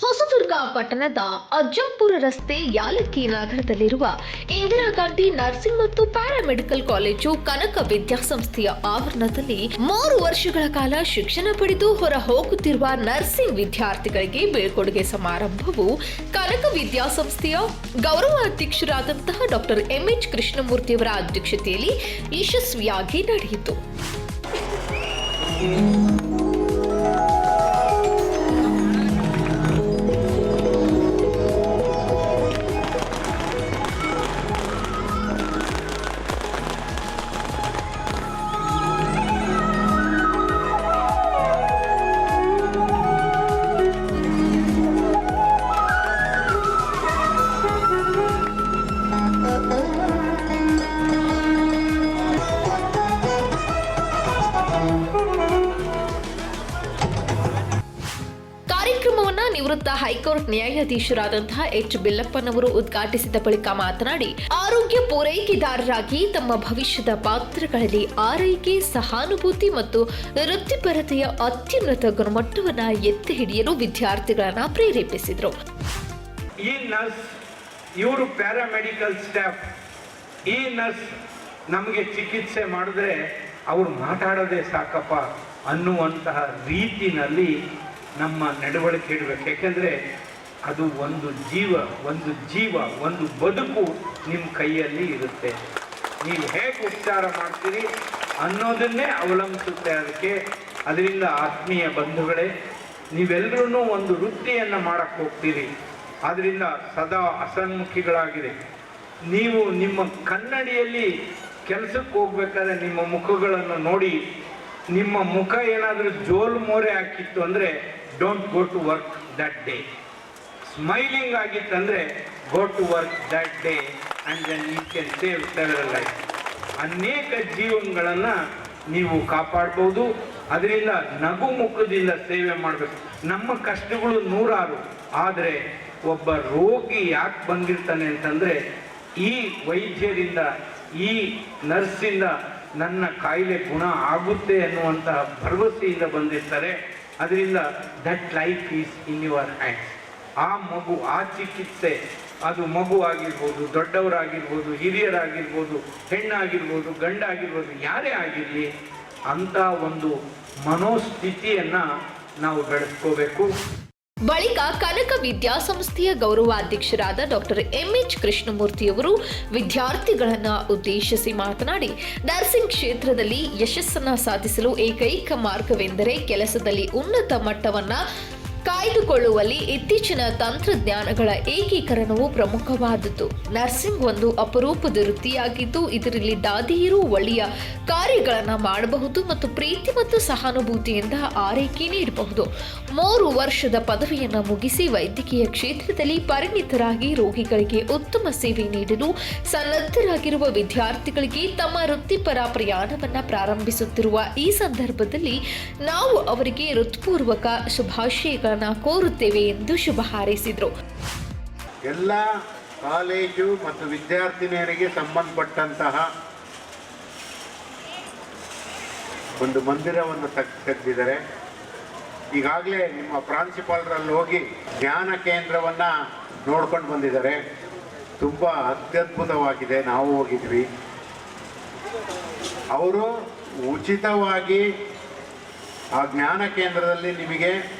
ಹೊಸದುರ್ಗ ಪಟ್ಟಣದ ಅಜ್ಜಂಪುರ ರಸ್ತೆ ಯಾಲಕ್ಕಿ ನಗರದಲ್ಲಿರುವ ಇಂದಿರಾ ಗಾಂಧಿ ನರ್ಸಿಂಗ್ ಮತ್ತು ಪ್ಯಾರಾಮೆಡಿಕಲ್ ಕಾಲೇಜು ಕನಕ ವಿದ್ಯಾಸಂಸ್ಥೆಯ ಆವರಣದಲ್ಲಿ ಮೂರು ವರ್ಷಗಳ ಕಾಲ ಶಿಕ್ಷಣ ಪಡೆದು ಹೊರ ಹೋಗುತ್ತಿರುವ ನರ್ಸಿಂಗ್ ವಿದ್ಯಾರ್ಥಿಗಳಿಗೆ ಬೀಳ್ಕೊಡುಗೆ ಸಮಾರಂಭವು ಕನಕ ವಿದ್ಯಾಸಂಸ್ಥೆಯ ಗೌರವ ಅಧ್ಯಕ್ಷರಾದಂತಹ ಡಾಕ್ಟರ್ ಎಂಎಚ್ ಕೃಷ್ಣಮೂರ್ತಿಯವರ ಅಧ್ಯಕ್ಷತೆಯಲ್ಲಿ ಯಶಸ್ವಿಯಾಗಿ ನಡೆಯಿತು. High court ನ್ಯಾಯಾಧೀಶರಾದಂತಹ H. ಬಿಲ್ಲಪ್ಪನವರು ಉದ್ಘಾಟಿಸಿದ ಬಳಿಕ ಮಾತನಾಡಿ, ಆರೋಗ್ಯ ಪೂರೈಕೆದಾರರಾಗಿ ತಮ್ಮ ಭವಿಷ್ಯದ ಪಾತ್ರಗಳಲ್ಲಿ ಆರೈಕೆ, ಸಹಾನುಭೂತಿ ಮತ್ತು ವೃತ್ತಿಪರತೆಯ ಅತ್ಯುನ್ನತ ಗುಣಮಟ್ಟವನ್ನ ಎತ್ತಿ ಹಿಡಿಯಲು ವಿದ್ಯಾರ್ಥಿಗಳನ್ನ ಪ್ರೇರೇಪಿಸಿದರು. ಈ ನರ್ಸ್, ಇವರು ಪ್ಯಾರಾಮೆಡಿಕಲ್ ಸ್ಟಾಫ್. ಈ ನರ್ಸ್ ನಮಗೆ ಚಿಕಿತ್ಸೆ ಮಾಡಿದ್ರೆ ಅವ್ರು ಮಾತಾಡೋದೇ ಸಾಕಪ್ಪ ಅನ್ನುವಂತಹ ರೀತಿನಲ್ಲಿ ನಮ್ಮ ನಡವಳಿಕೆ ಇಡಬೇಕು. ಯಾಕೆಂದರೆ ಅದು ಒಂದು ಜೀವ ಒಂದು ಜೀವ, ಒಂದು ಬದುಕು ನಿಮ್ಮ ಕೈಯಲ್ಲಿ ಇರುತ್ತೆ. ನೀವು ಹೇಗೆ ಉಪಚಾರ ಮಾಡ್ತೀರಿ ಅನ್ನೋದನ್ನೇ ಅವಲಂಬಿಸುತ್ತೆ ಅದಕ್ಕೆ. ಅದರಿಂದ ಆತ್ಮೀಯ ಬಂಧುಗಳೇ ನೀವೆಲ್ಲರೂ ಒಂದು ವೃತ್ತಿಯನ್ನು ಮಾಡಕ್ಕೆ ಹೋಗ್ತೀರಿ. ಅದರಿಂದ ಸದಾ ಅಸನ್ಮುಖಿಗಳಾಗಿದೆ ನೀವು ನಿಮ್ಮ ಕನ್ನಡಿಯಲ್ಲಿ ಕೆಲಸಕ್ಕೆ ಹೋಗ್ಬೇಕಾದ್ರೆ ನಿಮ್ಮ ಮುಖಗಳನ್ನು ನೋಡಿ ನಿಮ್ಮ ಮುಖ ಏನಾದರೂ ಜೋಲು ಮೋರೆ ಹಾಕಿತ್ತು ಅಂದರೆ don't go to work that day smiling ಆಗಿತ್ತಂದರೆ go to work that day and then you can save several life ಅನೇಕ ಜೀವನಗಳನ್ನು ನೀವು ಕಾಪಾಡ್ಬೋದು. ಅದರಿಂದ ನಗು ಮುಖದಿಂದ ಸೇವೆ ಮಾಡಬೇಕು. ನಮ್ಮ ಕಷ್ಟಗಳು ನೂರಾರು. ಆದರೆ ಒಬ್ಬ ರೋಗಿ ಯಾಕೆ ಬಂದಿರ್ತಾನೆ ಅಂತಂದರೆ ಈ ವೈದ್ಯರಿಂದ, ಈ ನರ್ಸಿಂದ ನನ್ನ ಕಾಯಿಲೆ ಗುಣ ಆಗುತ್ತೆ ಅನ್ನುವಂತಹ ಭರವಸೆಯಿಂದ ಬಂದಿರ್ತಾರೆ. ಅದರಿಂದ that life is in your hands ಆ ಮಗು, ಆ ಚಿಕಿತ್ಸೆ, ಅದು ಮಗು ಆಗಿರ್ಬೋದು, ದೊಡ್ಡವರಾಗಿರ್ಬೋದು, ಹಿರಿಯರಾಗಿರ್ಬೋದು, ಹೆಣ್ಣಾಗಿರ್ಬೋದು, ಗಂಡಾಗಿರ್ಬೋದು, ಯಾರೇ ಆಗಿರಲಿ ಅಂಥ ಒಂದು ಮನೋಸ್ಥಿತಿಯನ್ನು ನಾವು ಬೆಳೆಸ್ಕೋಬೇಕು. ಬಳಿಕ ಕನಕ ವಿದ್ಯಾಸಂಸ್ಥೆಯ ಗೌರವಾಧ್ಯಕ್ಷರಾದ ಡಾಕ್ಟರ್ ಎಂಎಚ್ ಕೃಷ್ಣಮೂರ್ತಿಯವರು ವಿದ್ಯಾರ್ಥಿಗಳನ್ನ ಉದ್ದೇಶಿಸಿ ಮಾತನಾಡಿ, ನರ್ಸಿಂಗ್ ಕ್ಷೇತ್ರದಲ್ಲಿ ಯಶಸ್ಸನ್ನ ಸಾಧಿಸಲು ಏಕೈಕ ಮಾರ್ಗವೆಂದರೆ ಕೆಲಸದಲ್ಲಿ ಉನ್ನತ ಮಟ್ಟವನ್ನ ಕಾಯ್ದುಕೊಳ್ಳುವಲ್ಲಿ ಇತ್ತೀಚಿನ ತಂತ್ರಜ್ಞಾನಗಳ ಏಕೀಕರಣವು ಪ್ರಮುಖವಾದದ್ದು. ನರ್ಸಿಂಗ್ ಒಂದು ಅಪರೂಪದ ವೃತ್ತಿಯಾಗಿದ್ದು, ಇದರಲ್ಲಿ ದಾದಿಯರು ಒಳ್ಳೆಯ ಕಾರ್ಯಗಳನ್ನು ಮಾಡಬಹುದು ಮತ್ತು ಪ್ರೀತಿ ಮತ್ತು ಸಹಾನುಭೂತಿಯಿಂದ ಆರೈಕೆ ನೀಡಬಹುದು. ಮೂರು ವರ್ಷದ ಪದವಿಯನ್ನು ಮುಗಿಸಿ ವೈದ್ಯಕೀಯ ಕ್ಷೇತ್ರದಲ್ಲಿ ಪರಿಣಿತರಾಗಿ ರೋಗಿಗಳಿಗೆ ಉತ್ತಮ ಸೇವೆ ನೀಡಲು ಸನ್ನದ್ಧರಾಗಿರುವ ವಿದ್ಯಾರ್ಥಿಗಳಿಗೆ ತಮ್ಮ ವೃತ್ತಿಪರ ಪ್ರಯಾಣವನ್ನು ಪ್ರಾರಂಭಿಸುತ್ತಿರುವ ಈ ಸಂದರ್ಭದಲ್ಲಿ ನಾವು ಅವರಿಗೆ ಹೃತ್ಪೂರ್ವಕ ಶುಭಾಶಯಗಳನ್ನ ಕೋರುತ್ತೇವೆ ಎಂದು ಶುಭ ಹಾರೈಸಿದರು. ಎಲ್ಲ ಕಾಲೇಜು ಮತ್ತು ವಿದ್ಯಾರ್ಥಿನಿಯರಿಗೆ ಸಂಬಂಧಪಟ್ಟಂತಹ ಒಂದು ಮಂದಿರವನ್ನು ತೆಗ್- ತೆಗೆದಿದ್ದಾರೆ. ಈಗಾಗಲೇ ನಿಮ್ಮ ಪ್ರಾಂಶುಪಾಲರಲ್ಲಿ ಹೋಗಿ ಜ್ಞಾನ ಕೇಂದ್ರವನ್ನು ನೋಡ್ಕೊಂಡು ಬಂದಿದ್ದಾರೆ. ತುಂಬ ಅತ್ಯದ್ಭುತವಾಗಿದೆ. ನಾವು ಹೋಗಿದ್ವಿ. ಅವರು ಉಚಿತವಾಗಿ ಆ ಜ್ಞಾನ ಕೇಂದ್ರದಲ್ಲಿ ನಿಮಗೆ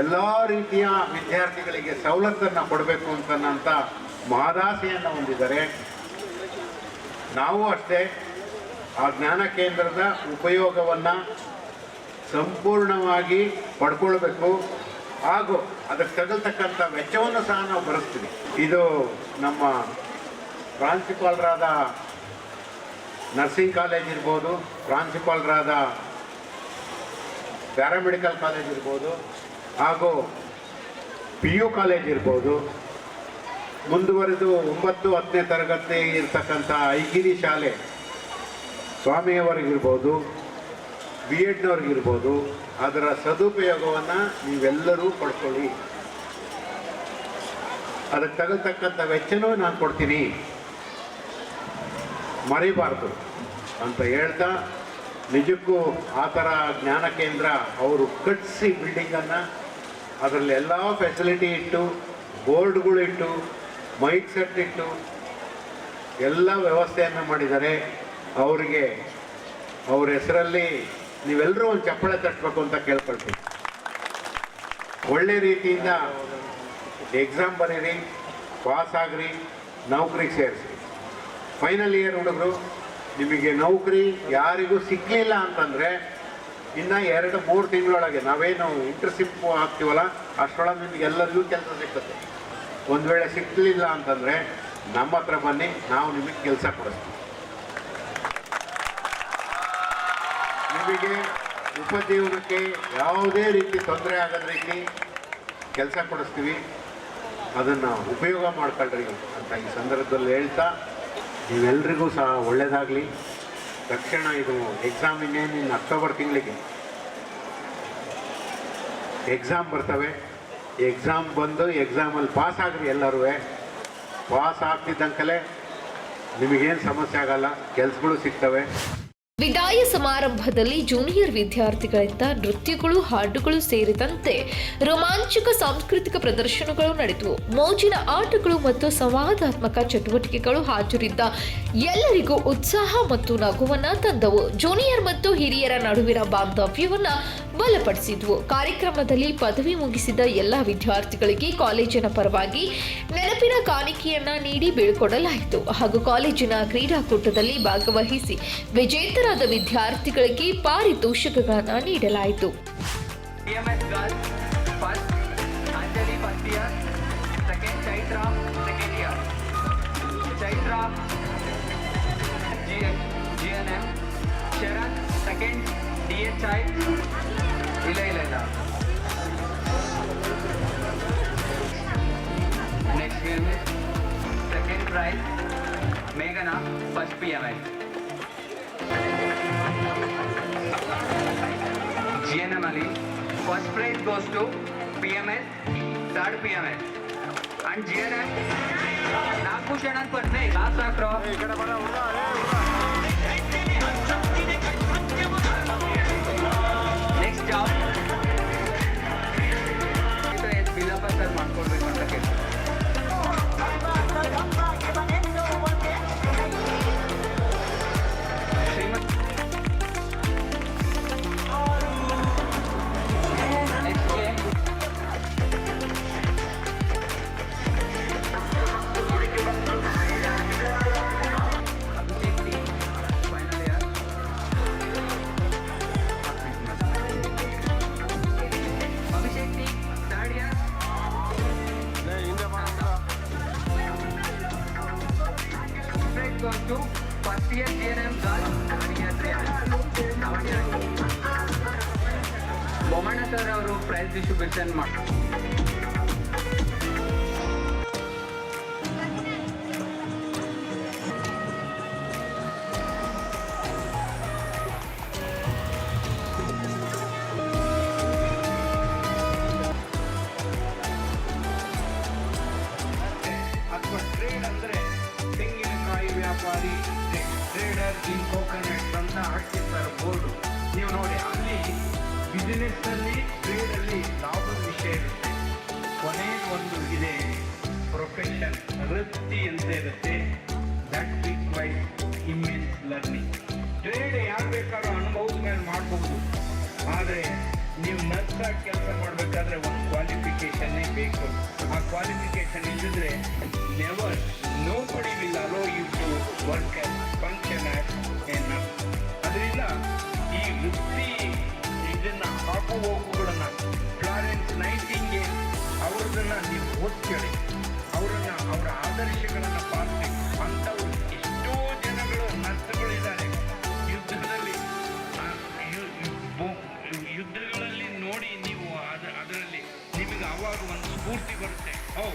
ಎಲ್ಲ ರೀತಿಯ ವಿದ್ಯಾರ್ಥಿಗಳಿಗೆ ಸವಲತ್ತನ್ನು ಕೊಡಬೇಕು ಅಂತನ್ನಂಥ ಮಹದಾಸೆಯನ್ನು ಹೊಂದಿದ್ದಾರೆ. ನಾವು ಅಷ್ಟೇ ಆ ಜ್ಞಾನ ಕೇಂದ್ರದ ಉಪಯೋಗವನ್ನು ಸಂಪೂರ್ಣವಾಗಿ ಪಡ್ಕೊಳ್ಬೇಕು. ಹಾಗೂ ಅದಕ್ಕೆ ತಗಲ್ತಕ್ಕಂಥ ವೆಚ್ಚವನ್ನು ಸಹ ನಾವು ಬರೆಸ್ತೀವಿ ಇದು ನಮ್ಮ ಪ್ರಾಂಶುಪಾಲರಾದ ನರ್ಸಿಂಗ್ ಕಾಲೇಜ್ ಇರ್ಬೋದು, ಪ್ರಾಂಶುಪಾಲರಾದ ಪ್ಯಾರಾಮೆಡಿಕಲ್ ಕಾಲೇಜ್ ಇರ್ಬೋದು ಹಾಗೂ ಪಿ ಯು ಕಾಲೇಜ್ ಇರ್ಬೋದು. ಮುಂದುವರೆದು ಒಂಬತ್ತು, ಹತ್ತನೇ ತರಗತಿ ಇರ್ತಕ್ಕಂಥ ಐಗಿರಿ ಶಾಲೆ ಸ್ವಾಮಿಯವರಿಗಿರ್ಬೋದು ಬಿ ಎಡ್ನವ್ರಿಗಿರ್ಬೋದು ಅದರ ಸದುಪಯೋಗವನ್ನು ನೀವೆಲ್ಲರೂ ಪಡ್ಕೊಳ್ಳಿ. ಅದಕ್ಕೆ ತಗಲ್ತಕ್ಕಂಥ ವೆಚ್ಚನೂ ನಾನು ಕೊಡ್ತೀನಿ. ಮರಿಬಾರ್ದು ಅಂತ ಹೇಳ್ತಾ, ನಿಜಕ್ಕೂ ಆ ಥರ ಜ್ಞಾನ ಕೇಂದ್ರ ಅವರು ಕಟ್ಟಿಸಿ ಬಿಲ್ಡಿಂಗನ್ನು ಅದರಲ್ಲಿ ಎಲ್ಲ ಫೆಸಿಲಿಟಿ ಇಟ್ಟು ಬೋರ್ಡ್ಗಳಿಟ್ಟು ಮೈಕ್ ಸೆಟ್ ಇಟ್ಟು ಎಲ್ಲ ವ್ಯವಸ್ಥೆಯನ್ನು ಮಾಡಿದ್ದಾರೆ. ಅವರಿಗೆ, ಅವ್ರ ಹೆಸರಲ್ಲಿ ನೀವೆಲ್ಲರೂ ಒಂದು ಚಪ್ಪಳೆ ತಟ್ಟಬೇಕು ಅಂತ ಕೇಳ್ಕೊಳ್ತೀವಿ ಒಳ್ಳೆ ರೀತಿಯಿಂದ ಎಕ್ಸಾಮ್ ಬರೀರಿ ಪಾಸ್ ಆಗ್ರಿ, ನೌಕರಿಗೆ ಸೇರಿಸಿ. ಫೈನಲ್ ಇಯರ್ ಹುಡುಗರು, ನಿಮಗೆ ನೌಕರಿ ಯಾರಿಗೂ ಸಿಕ್ಕಲಿಲ್ಲ ಅಂತಂದರೆ ಇನ್ನು ಎರಡು, ಮೂರು ತಿಂಗಳೊಳಗೆ ನಾವೇನು ಇಂಟರ್ಶಿಪ್ ಆಗ್ತೀವಲ್ಲ ಅಷ್ಟರೊಳಗೆ ನಿಮ್ಗೆ ಎಲ್ಲರಿಗೂ ಕೆಲಸ ಸಿಗ್ತದೆ. ಒಂದು ವೇಳೆ ಸಿಕ್ಕಲಿಲ್ಲ ಅಂತಂದರೆ ನಮ್ಮ ಹತ್ರ ಬನ್ನಿ, ನಾವು ನಿಮಗೆ ಕೆಲಸ ಕೊಡಿಸ್ತೀವಿ. ನಿಮಗೆ ಉಪಜೀವನಕ್ಕೆ ಯಾವುದೇ ರೀತಿ ತೊಂದರೆ ಆಗದ ರೀತಿ ಕೆಲಸ ಕೊಡಿಸ್ತೀವಿ. ಅದನ್ನು ಉಪಯೋಗ ಮಾಡ್ಕೊಳ್ರಿ ಅಂತ ಈ ಸಂದರ್ಭದಲ್ಲಿ ಹೇಳ್ತಾ ನೀವೆಲ್ರಿಗೂ ಸಹ ಒಳ್ಳೆಯದಾಗಲಿ ತಕ್ಷಣ ಇದು ಎಕ್ಸಾಮ್ ಇನ್ನೇನು ಇನ್ನು ಅಕ್ಟೋಬರ್ ತಿಂಗಳಿಗೆ. ಎಕ್ಸಾಮ್ ಬರ್ತವೆ. ಎಕ್ಸಾಮ್ ಬಂದು ಎಕ್ಸಾಮಲ್ಲಿ ಪಾಸ್ ಆಗ್ರಿ ಎಲ್ಲರೂ ಪಾಸ್ ಆಗ್ತಿದ್ದಂಕಲೇ ನಿಮಗೇನು ಸಮಸ್ಯೆ ಆಗಲ್ಲ. ಕೆಲಸಗಳು ಸಿಗ್ತವೆ. ವಿದಾಯ ಸಮಾರಂಭದಲ್ಲಿ ಜೂನಿಯರ್ ವಿದ್ಯಾರ್ಥಿಗಳಿಂದ ನೃತ್ಯಗಳು, ಹಾಡುಗಳು ಸೇರಿದಂತೆ ರೋಮಾಂಚಕ ಸಾಂಸ್ಕೃತಿಕ ಪ್ರದರ್ಶನಗಳು ನಡೆದವು. ಮೋಜಿನ ಆಟಗಳು ಮತ್ತು ಸಂವಾದಾತ್ಮಕ ಚಟುವಟಿಕೆಗಳು ಹಾಜರಿದ್ದ ಎಲ್ಲರಿಗೂ ಉತ್ಸಾಹ ಮತ್ತು ನಗುವನ್ನ ತಂದವು. ಜೂನಿಯರ್ ಮತ್ತು ಹಿರಿಯರ ನಡುವಿನ ಬಾಂಧವ್ಯವನ್ನ ಬಲಪಡಿಸಿದ್ವು. ಕಾರ್ಯಕ್ರಮದಲ್ಲಿ ಪದವಿ ಮುಗಿಸಿದ ಎಲ್ಲ ವಿದ್ಯಾರ್ಥಿಗಳಿಗೆ ಕಾಲೇಜಿನ ಪರವಾಗಿ ನೆನಪಿನ ಕಾಣಿಕೆಯನ್ನ ನೀಡಿ ಬೀಳ್ಕೊಡಲಾಯಿತು. ಹಾಗೂ ಕಾಲೇಜಿನ ಕ್ರೀಡಾಕೂಟದಲ್ಲಿ ಭಾಗವಹಿಸಿ ವಿಜೇತರಾದ ವಿದ್ಯಾರ್ಥಿಗಳಿಗೆ ಪಾರಿತೋಷಕಗಳನ್ನು ನೀಡಲಾಯಿತು. first இலை இல்லைண்ணா नेक्स्ट ईयर में सेकेंड प्राइज मेघना बस्पी M GNM Ali. First prize goes to PMS, third PMS. And GNM, Nagpushanan Parsek, last round. Profession ವೃತ್ತಿ ಅಂತ ಇರುತ್ತೆ. That is immense learning trade ಯಾರು ಬೇಕಾದ್ರೂ ಅನುಭವದ ಮೇಲೆ ಮಾಡಬಹುದು ಆದರೆ ನೀವು ನರ್ಸಾಗಿ ಕೆಲಸ ಮಾಡಬೇಕಾದ್ರೆ ಒಂದು ಕ್ವಾಲಿಫಿಕೇಷನ್ನೇ ಬೇಕು. ಆ ಕ್ವಾಲಿಫಿಕೇಶನ್ ಇದ್ದಿದ್ರೆ never nobody will allow you to work function ಅದರಿಂದ ಈ ವೃತ್ತಿ ಇದನ್ನು ಹಾಕು ಹೋಗುಗಳನ್ನು ಫ್ಲಾರೆನ್ಸ್ ನೈಟಿಂಗೆ ಅವ್ರದನ್ನ ನೀವು ಅವರ ಆದರ್ಶಗಳನ್ನ ಪಾಲಿಸಿ ಅಂಥವ್ರು ಎಷ್ಟೋ ಜನಗಳು ನರ್ಸ್ಗಳು ಇದ್ದಾರೆ. ಯುದ್ಧದಲ್ಲಿ ಯುದ್ಧಗಳಲ್ಲಿ ನೋಡಿ ನೀವು ಅದ, ಅದರಲ್ಲಿ ನಿಮಗೆ ಅವಾಗ ಒಂದು ಸ್ಫೂರ್ತಿ ಬರುತ್ತೆ. ಓ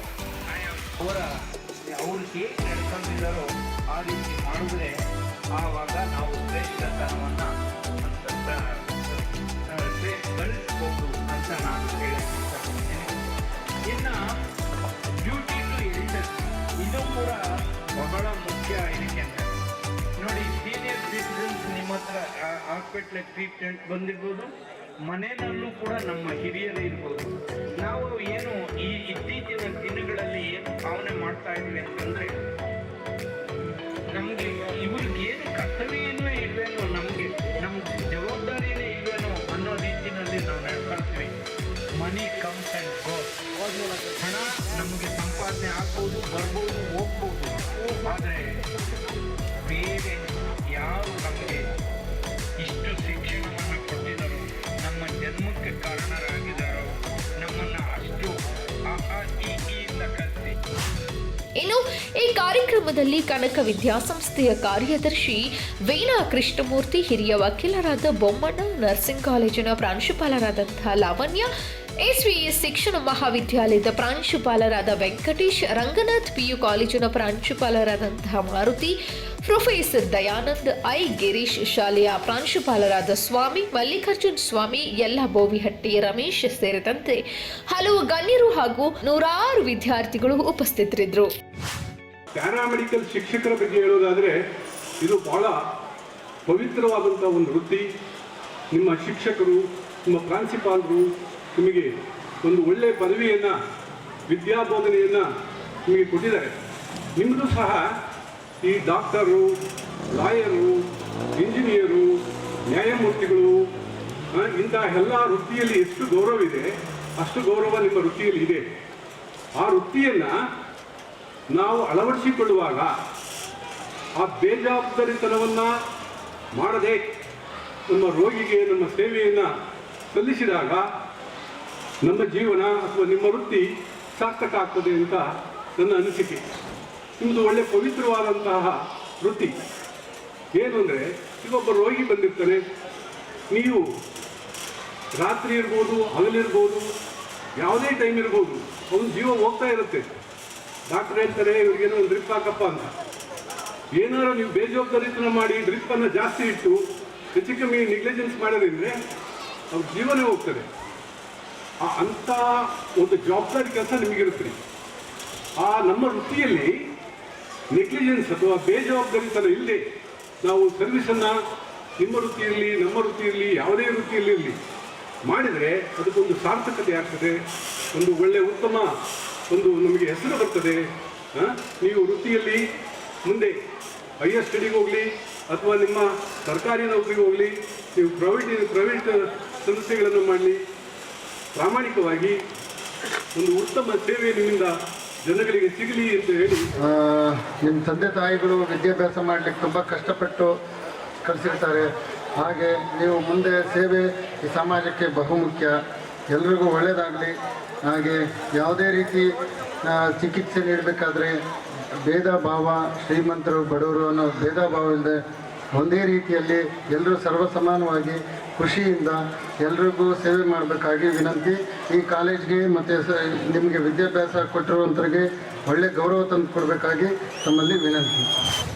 ಅವರ, ಅವ್ರು ಹೇಗೆ ನಡ್ಕೊಂಡಿದ್ದಾರೋ ಆ ರೀತಿ ಮಾಡಿದ್ರೆ ಆವಾಗ ನಾವು ಶ್ರೇಷ್ಠತನವನ್ನು ಬಹಳ ಮುಖ್ಯ ಇದಕ್ಕೆ ನೋಡಿ ಸೀನಿಯರ್ ಸಿಟಿಸನ್ಸ್ ನಿಮ್ಮ ಹತ್ರ ಹಾಸ್ಪಿಟ್ಲಿಗೆ ಟ್ರೀಟ್ಮೆಂಟ್ ಬಂದಿರ್ಬೋದು, ಮನೆಯಲ್ಲೂ ಕೂಡ ನಮ್ಮ ಹಿರಿಯರೇ ಇರ್ಬೋದು. ನಾವು ಏನು ಈ ಇತ್ತೀಚಿನ ದಿನಗಳಲ್ಲಿ ಏನು ಭಾವನೆ ಮಾಡ್ತಾ ಇದ್ದೀವಿ ಅಂತಂದ್ರೆ, ನಮಗೆ ಆದರೆ ಬೇರೆ ಯಾರು ನಮಗೆ ಇಷ್ಟು ಶಿಕ್ಷಣವನ್ನು ಕೊಟ್ಟಿದ್ದರು ನಮ್ಮ ಜನ್ಮಕ್ಕೆ ಕಾರಣರಾಗಿದ್ದಾರೋ, ನಮ್ಮನ್ನು ಅಷ್ಟು ಇನ್ನು ಈ ಕಾರ್ಯಕ್ರಮದಲ್ಲಿ ಕನಕ ವಿದ್ಯಾಸಂಸ್ಥೆಯ ಕಾರ್ಯದರ್ಶಿ ವೀಣಾ ಕೃಷ್ಣಮೂರ್ತಿ, ಹಿರಿಯ ವಕೀಲರಾದ ಬೊಮ್ಮಣ್ಣ, ನರ್ಸಿಂಗ್ ಕಾಲೇಜಿನ ಪ್ರಾಂಶುಪಾಲರಾದಂತಹ ಲಾವಣ್ಯ ಎಸ್ವಿಎಸ್ ಶಿಕ್ಷಣ ಮಹಾವಿದ್ಯಾಲಯದ ಪ್ರಾಂಶುಪಾಲರಾದ ವೆಂಕಟೇಶ್, ರಂಗನಾಥ್ ಪಿಯು ಕಾಲೇಜಿನ ಪ್ರಾಂಶುಪಾಲರಾದಂತಹ ಮಾರುತಿ, ಪ್ರೊಫೆಸರ್ ದಯಾನಂದ್, ಐ ಗಿರೀಶ್ ಶಾಲೆಯ ಪ್ರಾಂಶುಪಾಲರಾದ ಸ್ವಾಮಿ, ಮಲ್ಲಿಕಾರ್ಜುನ್ ಸ್ವಾಮಿ, ಎಲ್ಲ ಬೋವಿಹಟ್ಟಿ, ರಮೇಶ್ ಸೇರಿದಂತೆ ಹಲವು ಗಣ್ಯರು ಹಾಗೂ ನೂರಾರು ವಿದ್ಯಾರ್ಥಿಗಳು ಉಪಸ್ಥಿತರಿದ್ದರು. ಪ್ಯಾರಾಮೆಡಿಕಲ್ ಶಿಕ್ಷಕರ ಬಗ್ಗೆ ಹೇಳೋದಾದರೆ, ಇದು ಬಹಳ ಪವಿತ್ರವಾದಂಥ ಒಂದು ವೃತ್ತಿ. ನಿಮ್ಮ ಶಿಕ್ಷಕರು, ನಿಮ್ಮ ಪ್ರಾಂಶುಪಾಲರು ನಿಮಗೆ ಒಂದು ಒಳ್ಳೆಯ ಪದವಿಯನ್ನು, ವಿದ್ಯಾಬೋಧನೆಯನ್ನು ನಿಮಗೆ ಕೊಟ್ಟಿದ್ದಾರೆ. ನಿಮ್ಮದು ಸಹ ಈ ಡಾಕ್ಟರು, ಲಾಯರು, ಇಂಜಿನಿಯರು, ನ್ಯಾಯಮೂರ್ತಿಗಳು ಇಂತಹ ಎಲ್ಲ ವೃತ್ತಿಯಲ್ಲಿ ಎಷ್ಟು ಗೌರವ ಇದೆ, ಅಷ್ಟು ಗೌರವ ನಿಮ್ಮ ವೃತ್ತಿಯಲ್ಲಿ ಇದೆ. ಆ ವೃತ್ತಿಯನ್ನು ನಾವು ಅಳವಡಿಸಿಕೊಳ್ಳುವಾಗ ಆ ಬೇಜವಾಬ್ದಾರಿತನವನ್ನು ಮಾಡದೆ ನಮ್ಮ ರೋಗಿಗೆ, ನಮ್ಮ ಸೇವೆಯನ್ನು ಸಲ್ಲಿಸಿದಾಗ ನಮ್ಮ ಜೀವನ ಅಥವಾ ನಿಮ್ಮ ವೃತ್ತಿ ಸಾರ್ಥಕ ಆಗ್ತದೆ ಅಂತ ನನ್ನ ಅನಿಸಿಕೆ. ನಿಮ್ಮದು ಒಳ್ಳೆ ಪವಿತ್ರವಾದಂತಹ ವೃತ್ತಿ. ಏನು ಅಂದರೆ ಇವೊಬ್ಬ ರೋಗಿ ಬಂದಿರ್ತಾನೆ. ನೀವು ರಾತ್ರಿ ಇರ್ಬೋದು, ಹಗಲಿರ್ಬೋದು, ಯಾವುದೇ ಟೈಮ್ ಇರ್ಬೋದು, ಅವನು ಜೀವ ಹೋಗ್ತಾ ಇರುತ್ತೆ. ಡಾಕ್ಟರ್ ಹೇಳ್ತಾರೆ, ಇವ್ರಿಗೇನೋ ಒಂದು ಡ್ರಿಪ್ ಹಾಕಪ್ಪ ಅಂತ. ಏನಾರು ನೀವು ಬೇಜವಾಬ್ದಾರಿತನ ಮಾಡಿ ಡ್ರಿಪ್ಪನ್ನು ಜಾಸ್ತಿ ಇಟ್ಟು, ಹೆಚ್ಚು ಕಮ್ಮಿ ನೆಗ್ಲಿಜೆನ್ಸ್ ಮಾಡೋದ್ರಿಂದ ಅವ್ರ ಜೀವನೇ ಹೋಗ್ತದೆ. ಅಂಥ ಒಂದು ಜವಾಬ್ದಾರಿ ಕೆಲಸ ನಿಮಗಿರುತ್ತೆ ಆ ನಮ್ಮ ವೃತ್ತಿಯಲ್ಲಿ ನೆಗ್ಲಿಜೆನ್ಸ್ ಅಥವಾ ಬೇಜವಾಬ್ದಾರಿತನ ಇಲ್ಲದೆ ನಾವು ಸರ್ವಿಸನ್ನು ನಿಮ್ಮ ವೃತ್ತಿಯಲ್ಲಿ, ನಮ್ಮ ವೃತ್ತಿಯಲ್ಲಿ, ಯಾವುದೇ ವೃತ್ತಿಯಲ್ಲಿ ಇರಲಿ. ಮಾಡಿದರೆ ಅದಕ್ಕೊಂದು ಸಾರ್ಥಕತೆ ಆಗ್ತದೆ. ಒಂದು ಒಳ್ಳೆಯ ಉತ್ತಮ ಒಂದು ನಮಗೆ ಹೆಸರು ಬರ್ತದೆ? ನೀವು ವೃತ್ತಿಯಲ್ಲಿ ಮುಂದೆ ಹೈಯರ್ ಸ್ಟಡಿಗೆ ಹೋಗಲಿ ಅಥವಾ ನಿಮ್ಮ ಸರ್ಕಾರಿ ನೌಕರಿಗೆ ಹೋಗಲಿ, ನೀವು ಪ್ರೈವೇಟ್ ಪ್ರೈವೇಟ್ ಸಂಸ್ಥೆಗಳನ್ನು ಮಾಡಲಿ ಪ್ರಾಮಾಣಿಕವಾಗಿ ಒಂದು ಉತ್ತಮ ಸೇವೆ ನಿಮ್ಮಿಂದ ಜನಗಳಿಗೆ ಸಿಗಲಿ ಅಂತ ಹೇಳಿ. ನಿಮ್ಮ ತಂದೆ ತಾಯಿಗಳು ವಿದ್ಯಾಭ್ಯಾಸ ಮಾಡಲಿಕ್ಕೆ ತುಂಬ ಕಷ್ಟಪಟ್ಟು ಕಲಿಸಿರ್ತಾರೆ ಹಾಗೆ ನೀವು ಮುಂದೆ ಸೇವೆ ಈ ಸಮಾಜಕ್ಕೆ ಬಹುಮುಖ್ಯ. ಎಲ್ರಿಗೂ ಒಳ್ಳೆಯದಾಗಲಿ ಹಾಗೆ ಯಾವುದೇ ರೀತಿ ಚಿಕಿತ್ಸೆ ನೀಡಬೇಕಾದ್ರೆ ಭೇದ ಭಾವ, ಶ್ರೀಮಂತರು, ಬಡವರು ಅನ್ನೋ ಭೇದ ಭಾವ ಇಲ್ಲದೆ ಒಂದೇ ರೀತಿಯಲ್ಲಿ ಎಲ್ಲರೂ ಸರ್ವಸಮಾನವಾಗಿ ಖುಷಿಯಿಂದ ಎಲ್ರಿಗೂ ಸೇವೆ ಮಾಡಬೇಕಾಗಿ ವಿನಂತಿ. ಈ ಕಾಲೇಜ್ಗೆ ಮತ್ತು ನಿಮಗೆ ವಿದ್ಯಾಭ್ಯಾಸ ಕೊಟ್ಟಿರುವಂಥವ್ರಿಗೆ ಒಳ್ಳೆ ಗೌರವ ತಂದು ಕೊಡಬೇಕಾಗಿ ತಮ್ಮಲ್ಲಿ ವಿನಂತಿ.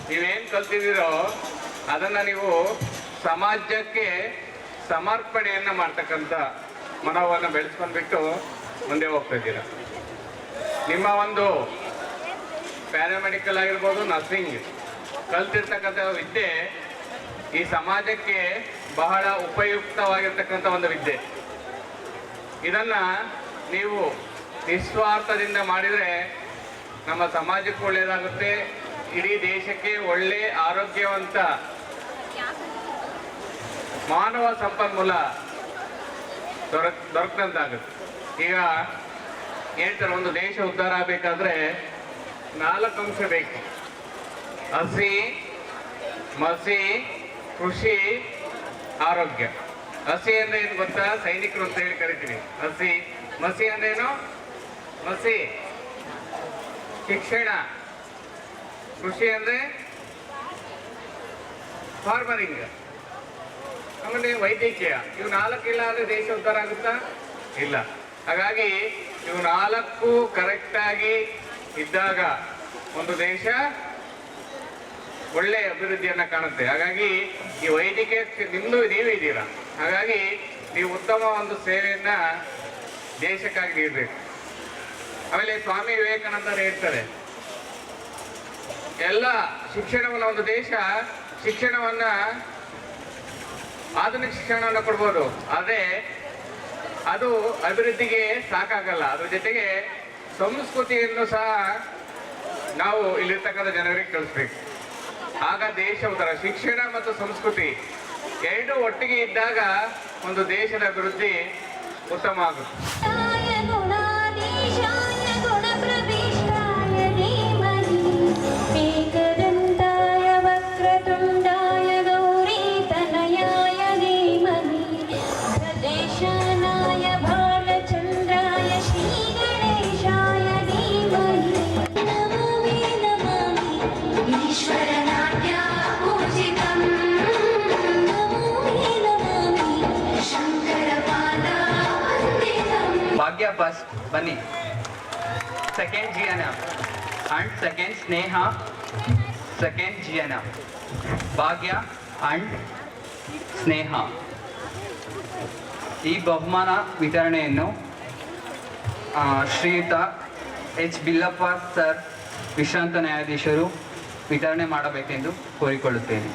ನೀವೇನು ಕಲ್ತಿದ್ದೀರೋ ಅದನ್ನು ನೀವು ಸಮಾಜಕ್ಕೆ ಸಮರ್ಪಣೆಯನ್ನು ಮಾಡ್ತಕ್ಕಂಥ ಮನೋವನ್ನು ಬೆಳೆಸ್ಕೊಂಡ್ಬಿಟ್ಟು ಮುಂದೆ ಹೋಗ್ತಾ ನಿಮ್ಮ ಒಂದು ಪ್ಯಾರಾಮೆಡಿಕಲ್ ಆಗಿರ್ಬೋದು ನರ್ಸಿಂಗ್ ಕಲ್ತಿರ್ತಕ್ಕಂಥ ವಿದ್ಯೆ ಈ ಸಮಾಜಕ್ಕೆ ಬಹಳ ಉಪಯುಕ್ತವಾಗಿರ್ತಕ್ಕಂಥ ಒಂದು ವಿದ್ಯೆ. ಇದನ್ನ ನೀವು ನಿಸ್ವಾರ್ಥದಿಂದ ಮಾಡಿದರೆ ನಮ್ಮ ಸಮಾಜಕ್ಕೆ ಒಳ್ಳೆಯದಾಗುತ್ತೆ ಇಡೀ ದೇಶಕ್ಕೆ ಒಳ್ಳೆ ಆರೋಗ್ಯವಂತ ಮಾನವ ಸಂಪನ್ಮೂಲ ದೊರಕ್ ದೊರಕಂತಾಗುತ್ತೆ ಈಗ ಹೇಳ್ತಾರೆ, ಒಂದು ದೇಶ ಉದ್ಧಾರ ಆಗಬೇಕಾದ್ರೆ ನಾಲ್ಕು ಅಂಶ ಬೇಕು. ಹಸಿ, ಮಸಿ, ಕೃಷಿ, ಆರೋಗ್ಯ. ಹಸಿ ಅಂದ್ರೆ ಏನು ಗೊತ್ತಾ? ಸೈನಿಕರು ಅಂತ ಹೇಳಿ ಕರಿತೀವಿ. ಹಸಿ, ಮಸಿ ಅಂದ್ರೆ ಏನು? ಮಸಿ. ಶಿಕ್ಷಣ. ಕೃಷಿ ಅಂದ್ರೆ ಫಾರ್ಮರಿಂಗ್ ಆಮೇಲೆ ವೈದ್ಯಕೀಯ. ಇವು ನಾಲ್ಕು ಇಲ್ಲ ಅಂದ್ರೆ ದೇಶ ಉದ್ಧಾರ ಆಗುತ್ತಾ? ಇಲ್ಲ. ಹಾಗಾಗಿ ಇವು ನಾಲ್ಕು ಕರೆಕ್ಟಾಗಿ ಇದ್ದಾಗ ಒಂದು ದೇಶ ಒಳ್ಳೆ ಅಭಿವೃದ್ಧಿಯನ್ನು ಕಾಣುತ್ತೆ. ಹಾಗಾಗಿ ಈ ವೈದ್ಯಕೀಯ ನಿಮ್ಮದು ನೀವು ಇದ್ದೀರಾ ಹಾಗಾಗಿ ನೀವು ಉತ್ತಮ ಒಂದು ಸೇವೆಯನ್ನ ದೇಶಕ್ಕಾಗಿ ನೀಡಬೇಕು. ಆಮೇಲೆ ಸ್ವಾಮಿ ವಿವೇಕಾನಂದರು ಹೇಳ್ತಾರೆ, ಎಲ್ಲ ಶಿಕ್ಷಣವನ್ನ ಒಂದು ದೇಶ ಶಿಕ್ಷಣವನ್ನ ಆಧುನಿಕ ಶಿಕ್ಷಣವನ್ನು ಕೊಡ್ಬೋದು. ಆದರೆ ಅದು ಅಭಿವೃದ್ಧಿಗೆ ಸಾಕಾಗಲ್ಲ. ಅದ್ರ ಜೊತೆಗೆ ಸಂಸ್ಕೃತಿಯನ್ನು ಸಹ ನಾವು ಇಲ್ಲಿರ್ತಕ್ಕಂಥ ಜನರಿಗೆ ಕಳಿಸ್ಬೇಕು. ಆಗ ದೇಶ ಉತ್ತರ ಶಿಕ್ಷಣ ಮತ್ತು ಸಂಸ್ಕೃತಿ ಎರಡು ಒಟ್ಟಿಗೆ ಇದ್ದಾಗ ಒಂದು ದೇಶದ ಅಭಿವೃದ್ಧಿ ಉತ್ತಮ ಆಗುತ್ತೆ. Second Jiyana and second Sneha second Jiyana Bhagya and Sneha ಈ ಬಹುಮಾನ ವಿತರಣೆಯನ್ನು ಶ್ರೀಯುತ ಎಚ್. ಬಿಲ್ಲಪ್ಪ ಸರ್, ವಿಶ್ರಾಂತ ನ್ಯಾಯಾಧೀಶರು ವಿತರಣೆ ಮಾಡಬೇಕೆಂದು ಕೋರಿಕೊಳ್ಳುತ್ತೇನೆ.